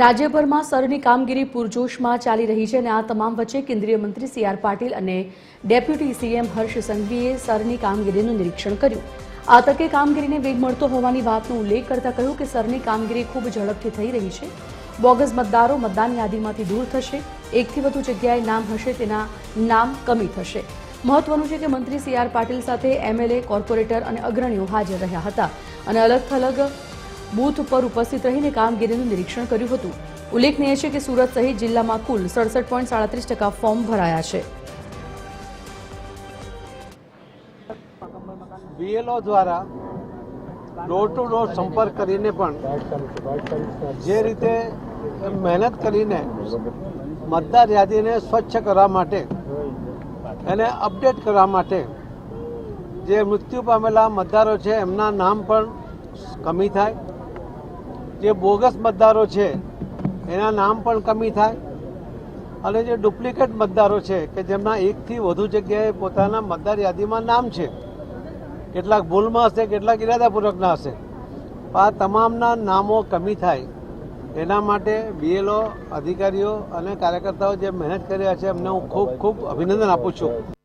રાજ્યભરમાં સરની કામગીરી પૂરજોશમાં ચાલી રહી છે અને આ તમામ વચ્ચે કેન્દ્રીય મંત્રી સી આર પાટીલ અને ડેપ્યુટી સીએમ હર્ષ સંઘવીએ સરની કામગીરીનું નિરીક્ષણ કર્યું. આ તકે કામગીરીને વેગ મળતો હોવાની વાતનો ઉલ્લેખ કરતા કહ્યું કે સરની કામગીરી ખૂબ ઝડપથી થઈ રહી છે. બોગસ મતદારો મતદાન યાદીમાંથી દૂર થશે. એકથી વધુ જગ્યાએ નામ હશે, તેના નામ કમી થશે. મહત્વનું છે કે મંત્રી સી આર પાટીલ સાથે એમએલએ કોર્પોરેટર અને અગ્રણીઓ હાજર રહ્યા હતા અને અલગ થલગ બૂથ પર ઉપસ્થિત રહીને કામગીરીનું નિરીક્ષણ કર્યું હતું. ઉલ્લેખનીય છે કે સુરત સહિત જિલ્લામાં કુલ સડસઠ પોઈન્ટ સાડત્રીસ ટકા ફોર્મ ભરાયા છે. બીએલઓ દ્વારા ડોર ટુ ડોર સંપર્ક કરીને પણ જે રીતે મહેનત કરીને મતદાર યાદીને સ્વચ્છ કરવા માટે એને અપડેટ કરવા માટે જે મૃત્યુ પામેલા મતદારો છે એમના નામ પણ કમી થાય. જે બોગસ મતદારો છે, એના નામ પણ કમી થાય. અને જે ડુપ્લિકેટ મતદારો છે, કે જેમના એકથી વધુ જગ્યાએ પોતાના મતદાર યાદીમાં નામ છે. કેટલાક ભૂલમાં હશે, કેટલાક ઇરાદાપૂર્વકના હશે. આ તમામના નામો કમી થાય. એના માટે બીએલઓ, અધિકારીઓ અને કાર્યકર્તાઓ જે મહેનત કરી રહ્યા છે, એમને હું ખૂબ ખૂબ અભિનંદન આપું છું.